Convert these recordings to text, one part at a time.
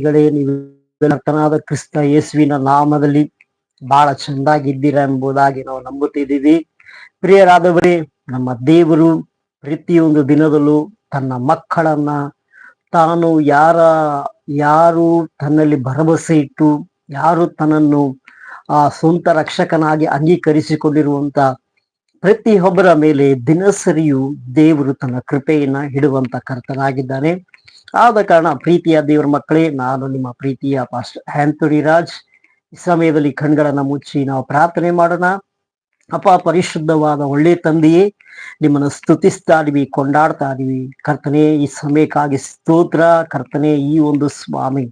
ಗಳೇ ನೀವು ಕರ್ತನಾದ ಕ್ರಿಸ್ತ ಯೇಸುವಿನ ನಾಮದಲ್ಲಿ ಬಹಳ ಚೆಂದಾಗಿದ್ದೀರಾ ಎಂಬುದಾಗಿ ನಾವು ನಂಬುತ್ತಿದ್ದೀವಿ. ಪ್ರಿಯರಾದವರೇ, ನಮ್ಮ ದೇವರು ಪ್ರತಿಯೊಂದು ದಿನದಲ್ಲೂ ತನ್ನ ಮಕ್ಕಳನ್ನ, ತಾನು ಯಾರ, ಯಾರು ತನ್ನಲ್ಲಿ ಭರವಸೆ ಇಟ್ಟು, ಯಾರು ತನ್ನನ್ನು, ಆ, ಸ್ವಂತ ರಕ್ಷಕನಾಗಿ ಅಂಗೀಕರಿಸಿಕೊಂಡಿರುವಂತ ಪ್ರತಿಯೊಬ್ಬರ ಮೇಲೆ ದಿನಸರಿಯು ದೇವರು ತನ್ನ ಕೃಪೆಯನ್ನ ಇಡುವಂತ ಕರ್ತನಾಗಿದ್ದಾನೆ. ಆದ ಕಾರಣ ಪ್ರೀತಿಯ ದೇವರ ಮಕ್ಕಳೇ, ನಾನು ನಿಮ್ಮ ಪ್ರೀತಿಯ ಪಾಸ್ಟರ್ ಹ್ಯಾಂತುರಿ ರಾಜ್ ಈ ಸಮಯದಲ್ಲಿ ಕಣ್ಗಳನ್ನ ಮುಚ್ಚಿ ನಾವು ಪ್ರಾರ್ಥನೆ ಮಾಡೋಣ. ಅಪ ಪರಿಶುದ್ಧವಾದ ಒಳ್ಳೆ ತಂದೆಯೇ, ನಿಮ್ಮನ್ನು ಸ್ತುತಿಸ್ತಾ ಇದೀವಿ ಕೊಂಡಾಡ್ತಾ ಇದೀವಿ ಕರ್ತನೆ, ಈ ಸಮಯಕ್ಕಾಗಿ ಸ್ತೋತ್ರ. ಕರ್ತನೆ, ಈ ಒಂದು ಸ್ವಾಮಿ,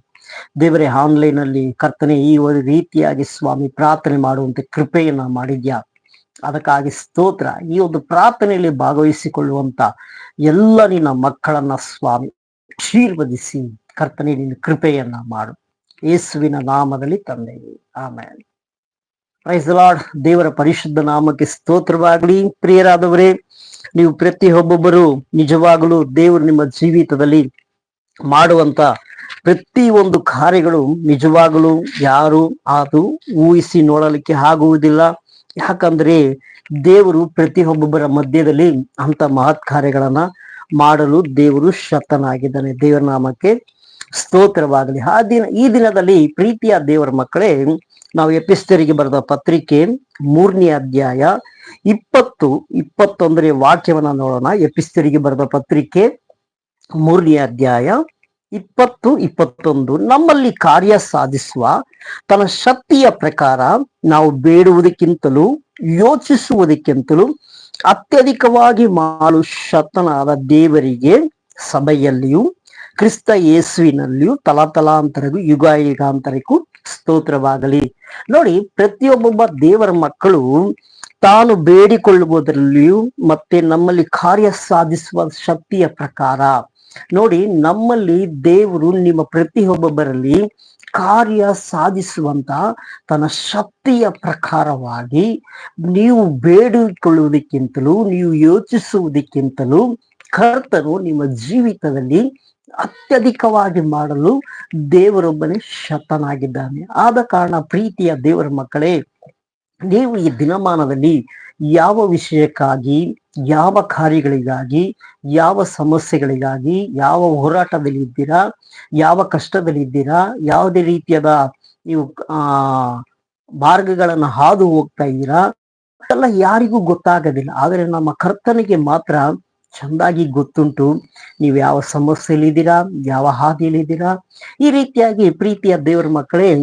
ದೇವರೇ ಆನ್ಲೈನ್ ಅಲ್ಲಿ ಕರ್ತನೆ, ಈ ಒಂದು ರೀತಿಯಾಗಿ ಸ್ವಾಮಿ ಪ್ರಾರ್ಥನೆ ಮಾಡುವಂತೆ ಕೃಪೆಯನ್ನ ಮಾಡಿದ್ಯಾ. ಅದಕ್ಕಾಗಿ ಸ್ತೋತ್ರ. ಈ ಒಂದು ಪ್ರಾರ್ಥನೆಯಲ್ಲಿ ಭಾಗವಹಿಸಿಕೊಳ್ಳುವಂತ ಎಲ್ಲ ನಿನ್ನ ಮಕ್ಕಳನ್ನ ಸ್ವಾಮಿ ಆಶೀರ್ವದಿಸಿ ಕರ್ತನೆ ನಿನ್ನ ಕೃಪೆಯನ್ನ ಮಾಡು. ಯೇಸುವಿನ ನಾಮದಲ್ಲಿ ತಂದೆ. ಆಮೇಲೆ ಪ್ರೈಸ್ ಲಾರ್ಡ್ ದೇವರ ಪರಿಶುದ್ಧ ನಾಮಕ್ಕೆ ಸ್ತೋತ್ರವಾಗಲಿ. ಪ್ರಿಯರಾದವರೇ, ನೀವು ಪ್ರತಿಯೊಬ್ಬೊಬ್ಬರು ನಿಜವಾಗಲೂ ದೇವರು ನಿಮ್ಮ ಜೀವಿತದಲ್ಲಿ ಮಾಡುವಂತ ಪ್ರತಿ ಒಂದು ಕಾರ್ಯಗಳು ನಿಜವಾಗಲೂ ಯಾರು ಅದು ಊಹಿಸಿ ನೋಡಲಿಕ್ಕೆ ಆಗುವುದಿಲ್ಲ. ಯಾಕಂದ್ರೆ ದೇವರು ಪ್ರತಿಯೊಬ್ಬೊಬ್ಬರ ಮಧ್ಯದಲ್ಲಿ ಅಂತ ಮಹತ್ ಕಾರ್ಯಗಳನ್ನ ಮಾಡಲು ದೇವರು ಶತನಾಗಿದ್ದಾನೆ. ದೇವರ ನಾಮಕ್ಕೆ ಸ್ತೋತ್ರವಾಗಲಿ. ಆ ದಿನ, ಈ ದಿನದಲ್ಲಿ ಪ್ರೀತಿಯ ದೇವರ ಮಕ್ಕಳೇ, ನಾವು ಎಪಿಸ್ತರಿಗೆ ಬರೆದ ಪತ್ರಿಕೆ ಮೂರನೇ ಅಧ್ಯಾಯ ಇಪ್ಪತ್ತು, ಇಪ್ಪತ್ತೊಂದನೇ ವಾಕ್ಯವನ್ನ ನೋಡೋಣ. ಎಪಿಸ್ತರಿಗೆ ಬರೆದ ಪತ್ರಿಕೆ ಮೂರನೇ ಅಧ್ಯಾಯ ಇಪ್ಪತ್ತು, ಇಪ್ಪತ್ತೊಂದು. ನಮ್ಮಲ್ಲಿ ಕಾರ್ಯ ಸಾಧಿಸುವ ತನ್ನ ಶಕ್ತಿಯ ಪ್ರಕಾರ ನಾವು ಬೇಡುವುದಕ್ಕಿಂತಲೂ ಯೋಚಿಸುವುದಕ್ಕಿಂತಲೂ ಅತ್ಯಧಿಕವಾಗಿ ಮಾಡು ಶತನಾದ ದೇವರಿಗೆ ಸಭೆಯಲ್ಲಿಯೂ, ಕ್ರಿಸ್ತ ಯೇಸುವಿನಲ್ಲಿಯೂ ತಲಾತಲಾಂತರಿಗೂ ಯುಗ ಯುಗಾಂತರಕ್ಕೂ ಸ್ತೋತ್ರವಾಗಲಿ. ನೋಡಿ, ಪ್ರತಿಯೊಬ್ಬೊಬ್ಬ ದೇವರ ಮಕ್ಕಳು ತಾನು ಬೇಡಿಕೊಳ್ಳುವುದರಲ್ಲಿಯೂ ಮತ್ತೆ ನಮ್ಮಲ್ಲಿ ಕಾರ್ಯ ಸಾಧಿಸುವ ಶಕ್ತಿಯ ಪ್ರಕಾರ. ನೋಡಿ, ನಮ್ಮಲ್ಲಿ ದೇವರು ನಿಮ್ಮ ಪ್ರತಿಯೊಬ್ಬೊಬ್ಬರಲ್ಲಿ ಕಾರ್ಯ ಸಾಧಿಸುವಂತ ತನ್ನ ಶಕ್ತಿಯ ಪ್ರಕಾರವಾಗಿ ನೀವು ಬೇಡಿಕೊಳ್ಳುವುದಕ್ಕಿಂತಲೂ, ನೀವು ಯೋಚಿಸುವುದಕ್ಕಿಂತಲೂ ಕರ್ತನು ನಿಮ್ಮ ಜೀವಿತದಲ್ಲಿ ಅತ್ಯಧಿಕವಾಗಿ ಮಾಡಲು ದೇವರೊಬ್ಬನೇ ಶತನಾಗಿದ್ದಾನೆ. ಆದ ಕಾರಣ ಪ್ರೀತಿಯ ದೇವರ ಮಕ್ಕಳೇ ನೀವು ಈ ದಿನಮಾನದಲ್ಲಿ ಯಾವ ವಿಷಯಕ್ಕಾಗಿ, ಯಾವ ಕಾರ್ಯಗಳಿಗಾಗಿ, ಯಾವ ಸಮಸ್ಯೆಗಳಿಗಾಗಿ, ಯಾವ ಹೋರಾಟದಲ್ಲಿ ಇದ್ದೀರಾ, ಯಾವ ಕಷ್ಟದಲ್ಲಿ ಇದ್ದೀರಾ, ಯಾವುದೇ ರೀತಿಯಾದ ನೀವು, ಆ, ಮಾರ್ಗಗಳನ್ನು ಹಾದು ಹೋಗ್ತಾ ಇದ್ದೀರಾ ಅದೆಲ್ಲ ಯಾರಿಗೂ ಗೊತ್ತಾಗೋದಿಲ್ಲ. ಆದರೆ ನಮ್ಮ ಕರ್ತನಿಗೆ ಮಾತ್ರ ಚೆಂದಾಗಿ ಗೊತ್ತುಂಟು ನೀವು ಯಾವ ಸಮಸ್ಯೆಯಲ್ಲಿದ್ದೀರಾ, ಯಾವ ಹಾದಿಯಲ್ಲಿದ್ದೀರಾ. ಈ ರೀತಿಯಾಗಿ ಪ್ರೀತಿಯ ದೇವರ ಮಕ್ಕಳೇ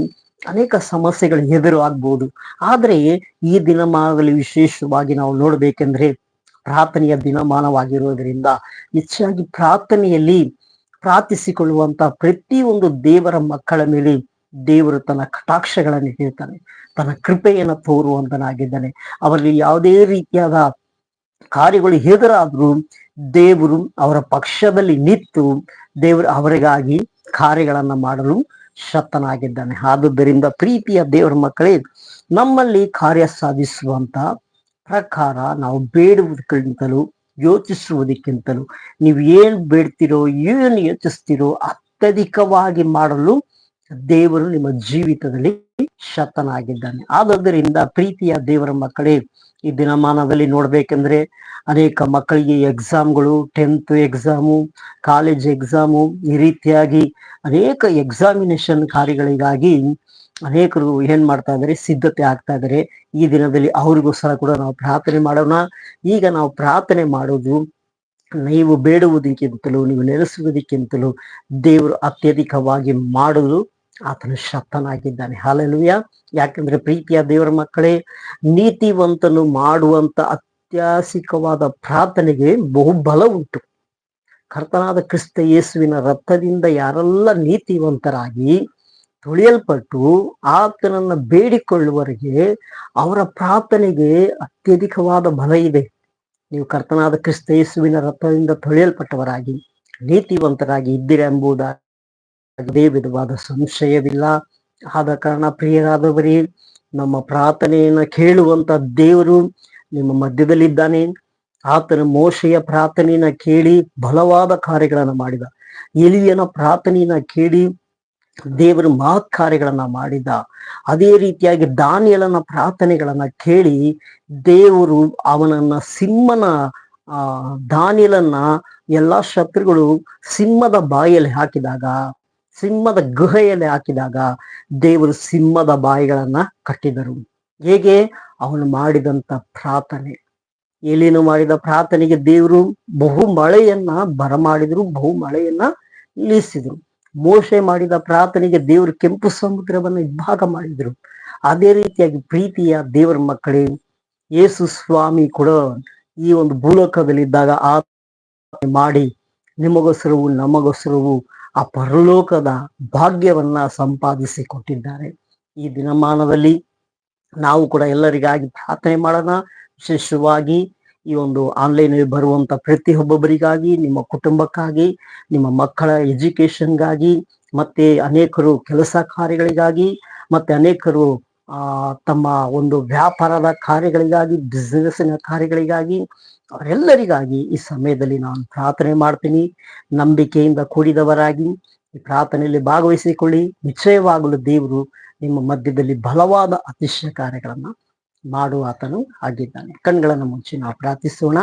ಅನೇಕ ಸಮಸ್ಯೆಗಳು ಎದುರು ಆಗ್ಬೋದು ಆದ್ರೆ ಈ ದಿನಮಾನದಲ್ಲಿ ವಿಶೇಷವಾಗಿ ನಾವು ನೋಡ್ಬೇಕೆಂದ್ರೆ ಪ್ರಾರ್ಥನೆಯ ದಿನಮಾನವಾಗಿರುವುದರಿಂದ ಹೆಚ್ಚಾಗಿ ಪ್ರಾರ್ಥನೆಯಲ್ಲಿ ಪ್ರಾರ್ಥಿಸಿಕೊಳ್ಳುವಂತ ಪ್ರತಿಯೊಂದು ದೇವರ ಮಕ್ಕಳ ಮೇಲೆ ದೇವರು ತನ್ನ ಕಟಾಕ್ಷಗಳನ್ನು ಹೇಳ್ತಾನೆ. ತನ್ನ ಕೃಪೆಯನ್ನು ತೋರುವಂತನಾಗಿದ್ದಾನೆ. ಅವರಲ್ಲಿ ಯಾವುದೇ ರೀತಿಯಾದ ಕಾರ್ಯಗಳು ಎದುರಾದ್ರೂ ದೇವರು ಅವರ ಪಕ್ಷದಲ್ಲಿ ನಿಂತು ದೇವರು ಅವರಿಗಾಗಿ ಕಾರ್ಯಗಳನ್ನ ಮಾಡಲು ಶಕ್ತನಾಗಿದ್ದಾನೆ ಆದುದರಿಂದ ಪ್ರೀತಿಯ ದೇವರ ಮಕ್ಕಳೇ, ನಮ್ಮಲ್ಲಿ ಕಾರ್ಯ ಸಾಧಿಸುವಂತ ಪ್ರಕಾರ ನಾವು ಬೇಡುವುದಕ್ಕಿಂತಲೂ, ಯೋಚಿಸುವುದಕ್ಕಿಂತಲೂ, ನೀವು ಏನ್ ಬೇಡ್ತಿರೋ, ಏನು ಯೋಚಿಸ್ತಿರೋ ಅತ್ಯಧಿಕವಾಗಿ ಮಾಡಲು ದೇವರು ನಿಮ್ಮ ಜೀವಿತದಲ್ಲಿ ಶತನಾಗಿದ್ದಾನೆ. ಆದುದರಿಂದ ಪ್ರೀತಿಯ ದೇವರ ಮಕ್ಕಳೇ ಈ ದಿನಮಾನದಲ್ಲಿ ನೋಡ್ಬೇಕಂದ್ರೆ ಅನೇಕ ಮಕ್ಕಳಿಗೆ ಎಕ್ಸಾಮ್ಗಳು, ಟೆಂತ್ ಎಕ್ಸಾಮು, ಕಾಲೇಜ್ ಎಕ್ಸಾಮು, ಈ ರೀತಿಯಾಗಿ ಅನೇಕ ಎಕ್ಸಾಮಿನೇಷನ್ ಕಾರ್ಯಗಳಿಗಾಗಿ ಅನೇಕರು ಏನ್ ಮಾಡ್ತಾ ಇದ್ದಾರೆ ಸಿದ್ಧತೆ ಆಗ್ತಾ ಇದ್ದಾರೆ ಈ ದಿನದಲ್ಲಿ ಅವ್ರಿಗೋಸ್ಕರ ಕೂಡ ನಾವು ಪ್ರಾರ್ಥನೆ ಮಾಡೋಣ. ಈಗ ನಾವು ಪ್ರಾರ್ಥನೆ ಮಾಡೋದು, ನೀವು ಬೇಡುವುದಕ್ಕಿಂತಲೂ, ನೀವು ನೆಲೆಸುವುದಕ್ಕಿಂತಲೂ ದೇವರು ಅತ್ಯಧಿಕವಾಗಿ ಮಾಡಲು ಆತನು ಶಕ್ತನಾಗಿದ್ದಾನೆ ಹಾಲೆಲುಯ್ಯ ಯಾಕಂದ್ರೆ ಪ್ರೀತಿಯ ದೇವರ ಮಕ್ಕಳೇ, ನೀತಿವಂತನು ಮಾಡುವಂತ ಅತ್ಯಾಸಿಕವಾದ ಪ್ರಾರ್ಥನೆಗೆ ಬಹುಬಲ ಉಂಟು. ಕರ್ತನಾದ ಕ್ರಿಸ್ತ ಯೇಸುವಿನ ರಕ್ತದಿಂದ ಯಾರೆಲ್ಲ ನೀತಿವಂತರಾಗಿ ತೊಳೆಯಲ್ಪಟ್ಟು ಆತನನ್ನ ಬೇಡಿಕೊಳ್ಳುವರಿಗೆ ಅವರ ಪ್ರಾರ್ಥನೆಗೆ ಅತ್ಯಧಿಕವಾದ ಬಲ ಇದೆ. ನೀವು ಕರ್ತನಾದ ಕ್ರಿಸ್ತ ಯೇಸುವಿನ ರಕ್ತದಿಂದ ತೊಳೆಯಲ್ಪಟ್ಟವರಾಗಿ, ನೀತಿವಂತರಾಗಿ ಇದ್ದೀರಾ ಎಂಬುದಾಗಿ ಅದೇ ವಿಧವಾದ ಸಂಶಯವಿಲ್ಲ. ಆದ ಕಾರಣ ಪ್ರಿಯರಾದವರೇ, ನಮ್ಮ ಪ್ರಾರ್ಥನೆಯನ್ನ ಕೇಳುವಂತ ದೇವರು ನಿಮ್ಮ ಮಧ್ಯದಲ್ಲಿದ್ದಾನೆ. ಆತನ ಮೋಶೆಯ ಪ್ರಾರ್ಥನೆಯನ್ನ ಕೇಳಿ ಬಲವಾದ ಕಾರ್ಯಗಳನ್ನ ಮಾಡಿದ. ಎಲಿಯನ ಪ್ರಾರ್ಥನೆಯನ್ನ ಕೇಳಿ ದೇವರು ಮಹತ್ ಕಾರ್ಯಗಳನ್ನ ಮಾಡಿದ. ಅದೇ ರೀತಿಯಾಗಿ ದಾನಿಯಲನ ಪ್ರಾರ್ಥನೆಗಳನ್ನ ಕೇಳಿ ದೇವರು ಅವನನ್ನ ಸಿಂಹನ, ಆ, ದಾನಿಯಲನ್ನ ಎಲ್ಲಾ ಶತ್ರುಗಳು ಸಿಂಹದ ಬಾಯಲ್ಲಿ ಹಾಕಿದಾಗ ಸಿಂಹದ ಗುಹೆಯಲ್ಲಿ ಹಾಕಿದಾಗ ದೇವರು ಸಿಂಹದ ಬಾಯಿಗಳನ್ನ ಕಟ್ಟಿದರು. ಹೇಗೆ? ಅವನು ಮಾಡಿದಂತ ಪ್ರಾರ್ಥನೆ. ಎಲಿನು ಮಾಡಿದ ಪ್ರಾರ್ಥನೆಗೆ ದೇವರು ಬಹು ಮಳೆಯನ್ನ ಬರಮಾಡಿದ್ರು, ಬಹು ಮಳೆಯನ್ನ ನಿಲ್ಲಿಸಿದ್ರು. ಮೋಶೆ ಮಾಡಿದ ಪ್ರಾರ್ಥನೆಗೆ ದೇವರು ಕೆಂಪು ಸಮುದ್ರವನ್ನ ಇಬ್ಬಾಗ ಮಾಡಿದ್ರು. ಅದೇ ರೀತಿಯಾಗಿ ಪ್ರೀತಿಯ ದೇವರ ಮಕ್ಕಳೇ, ಯೇಸು ಸ್ವಾಮಿ ಕೂಡ ಈ ಒಂದು ಭೂಲೋಕದಲ್ಲಿದ್ದಾಗ ಆ ಮಾಡಿ, ನಿಮಗೋಸ್ಕರವು ನಮಗೋಸ್ಕರವು ಆ ಪರಲೋಕದ ಭಾಗ್ಯವನ್ನ ಸಂಪಾದಿಸಿ ಕೊಟ್ಟಿದ್ದಾರೆ ಈ ದಿನಮಾನದಲ್ಲಿ ನಾವು ಕೂಡ ಎಲ್ಲರಿಗಾಗಿ ಪ್ರಾರ್ಥನೆ ಮಾಡೋಣ. ವಿಶೇಷವಾಗಿ ಈ ಒಂದು ಆನ್ಲೈನ್ ಬರುವಂತ ಪ್ರತಿಯೊಬ್ಬೊಬ್ಬರಿಗಾಗಿ, ನಿಮ್ಮ ಕುಟುಂಬಕ್ಕಾಗಿ, ನಿಮ್ಮ ಮಕ್ಕಳ ಎಜುಕೇಶನ್ಗಾಗಿ ಮತ್ತೆ ಅನೇಕರು ಕೆಲಸ ಕಾರ್ಯಗಳಿಗಾಗಿ, ಮತ್ತೆ ಅನೇಕರು ಆ, ತಮ್ಮ ಒಂದು ವ್ಯಾಪಾರದ ಕಾರ್ಯಗಳಿಗಾಗಿ ಬಿಸ್ನೆಸ್ನ ಕಾರ್ಯಗಳಿಗಾಗಿ, ಅವರೆಲ್ಲರಿಗಾಗಿ ಈ ಸಮಯದಲ್ಲಿ ನಾನು ಪ್ರಾರ್ಥನೆ ಮಾಡ್ತೀನಿ. ನಂಬಿಕೆಯಿಂದ ಕೂಡಿದವರಾಗಿ ಈ ಪ್ರಾರ್ಥನೆಯಲ್ಲಿ ಭಾಗವಹಿಸಿಕೊಳ್ಳಿ. ನಿಶ್ಚಯವಾಗಲು ದೇವರು ನಿಮ್ಮ ಮಧ್ಯದಲ್ಲಿ ಬಲವಾದ ಅತಿಶಯ ಕಾರ್ಯಗಳನ್ನ ಮಾಡುವ ಆತನು ಆಗಿದ್ದಾನೆ. ಕಣ್ಗಳನ್ನು ಮುಂಚೆ ನಾವು ಪ್ರಾರ್ಥಿಸೋಣ.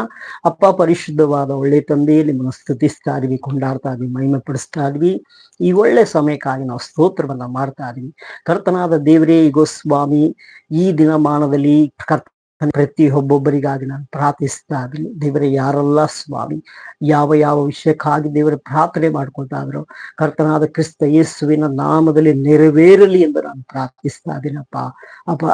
ಅಪ್ಪ, ಪರಿಶುದ್ಧವಾದ ಒಳ್ಳೆ ತಂದೆ, ನಿಮ್ಮನ್ನು ಸ್ತುತಿಸ್ತಾ ಇದ್ವಿ, ಕೊಂಡಾಡ್ತಾ ಇದ್ವಿ ಮಹಿಮೆ ಪಡಿಸ್ತಾ ಇದ್ವಿ. ಈ ಒಳ್ಳೆ ಸಮಯಕ್ಕಾಗಿ ನಾವು ಸ್ತೋತ್ರವನ್ನ ಮಾಡ್ತಾ ಇದ್ವಿ. ಕರ್ತನಾದ ದೇವರೇ ಈಗೋ ಸ್ವಾಮಿ, ಈ ದಿನಮಾನದಲ್ಲಿ ಕರ್ತ ಪ್ರತಿಯೊಬ್ಬೊಬ್ಬರಿಗಾಗಿ ನಾನು ಪ್ರಾರ್ಥಿಸ್ತಾ ಇದ್ದೀನಿ. ದೇವರೇ, ಯಾರೆಲ್ಲ ಸ್ವಾಮಿ, ಯಾವ ಯಾವ ವಿಷಯಕ್ಕಾಗಿ ದೇವರ ಪ್ರಾರ್ಥನೆ ಮಾಡ್ಕೊಳ್ತಾ ಇದ್ರು, ಕರ್ತನಾದ ಕ್ರಿಸ್ತ ಯೇಸುವಿನ ನಾಮದಲ್ಲಿ ನೆರವೇರಲಿ ಎಂದು ನಾನು ಪ್ರಾರ್ಥಿಸ್ತಾ ಇದ್ದೀನಪ್ಪ. ಅಪ್ಪ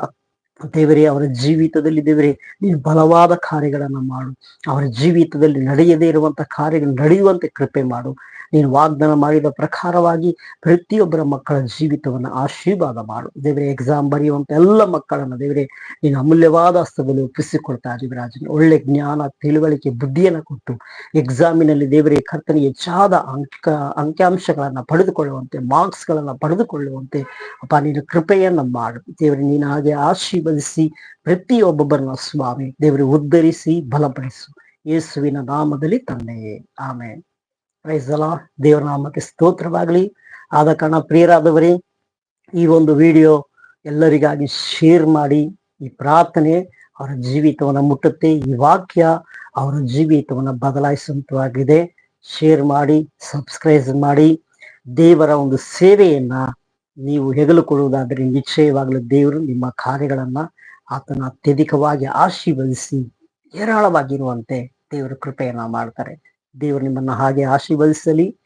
ದೇವರೇ, ಅವರ ಜೀವಿತದಲ್ಲಿ ದೇವರೇ, ನೀನು ಬಲವಾದ ಕಾರ್ಯಗಳನ್ನು ಮಾಡು. ಅವರ ಜೀವಿತದಲ್ಲಿ ನಡೆಯದೇ ಇರುವಂತಹ ಕಾರ್ಯಗಳು ನಡೆಯುವಂತೆ ಕೃಪೆ ಮಾಡು. ನೀನು ವಾಗ್ದಾನ ಮಾಡಿದ ಪ್ರಕಾರವಾಗಿ ಪ್ರತಿಯೊಬ್ಬರ ಮಕ್ಕಳ ಜೀವಿತವನ್ನ ಆಶೀರ್ವಾದ ಮಾಡು. ದೇವರೇ ಎಕ್ಸಾಮ್ ಬರೆಯುವಂತ ಎಲ್ಲ ಮಕ್ಕಳನ್ನ ದೇವರೇ, ನೀನು ಅಮೂಲ್ಯವಾದ ಹಸ್ತದಲ್ಲಿ ಒಪ್ಪಿಸಿಕೊಡ್ತಾ ದೇವರಾಜನ ರಾಜನ. ಒಳ್ಳೆ ಜ್ಞಾನ, ತಿಳುವಳಿಕೆ, ಬುದ್ಧಿಯನ್ನ ಕೊಟ್ಟು ಎಕ್ಸಾಮಿನಲ್ಲಿ ದೇವರೇ, ಕರ್ತನೆ ಹೆಚ್ಚಾದ ಅಂಕ, ಅಂಕಿಅಂಶಗಳನ್ನ ಪಡೆದುಕೊಳ್ಳುವಂತೆ ಮಾರ್ಕ್ಸ್ಗಳನ್ನು ಪಡೆದುಕೊಳ್ಳುವಂತೆ, ಅಪ್ಪ, ನೀನು ಕೃಪೆಯನ್ನ ಮಾಡು. ದೇವರೇ, ನೀನು ಹಾಗೆ ಆಶೀರ್ವದಿಸಿ, ಪ್ರತಿಯೊಬ್ಬೊಬ್ಬರನ್ನ ಸ್ವಾಮಿ ದೇವರು ಉದ್ಧರಿಸಿ, ಬಲಪಡಿಸು. ಯೇಸುವಿನ ನಾಮದಲ್ಲಿ ತಂದೆಯೇ. ಆಮೆ ಪ್ರೈಸಲ ದೇವರ ನಾಮಕ್ಕೆ ಸ್ತೋತ್ರವಾಗಲಿ. ಆದ ಕಾರಣ ಪ್ರಿಯರಾದವರೇ, ಈ ಒಂದು ವಿಡಿಯೋ ಎಲ್ಲರಿಗಾಗಿ ಶೇರ್ ಮಾಡಿ, ಈ ಪ್ರಾರ್ಥನೆ ಅವರ ಜೀವಿತವನ್ನ ಮುಟ್ಟುತ್ತೆ, ಈ ವಾಕ್ಯ ಅವರ ಜೀವಿತವನ್ನ ಬದಲಾಯಿಸುವಂತವಾಗಿದೆ. ಶೇರ್ ಮಾಡಿ ಸಬ್ಸ್ಕ್ರೈಬ್ ಮಾಡಿ. ದೇವರ ಒಂದು ಸೇವೆಯನ್ನ ನೀವು ಹೆಗಲು ಹೆಗಲುಕೊಳ್ಳುವುದಾದರೆ ನಿಶ್ಚಯವಾಗಲು ದೇವರು ನಿಮ್ಮ ಕಾರ್ಯಗಳನ್ನ ಆತನ ಅತ್ಯಧಿಕವಾಗಿ ಆಶೀರ್ವದಿಸಿ ಹೇರಾಳವಾಗಿರುವಂತೆ ದೇವರು ಕೃಪೆಯನ್ನ ಮಾಡ್ತಾರೆ. ದೇವರು ನಿಮ್ಮನ್ನ ಹಾಗೆ ಆಶೀರ್ವದಿಸಲಿ.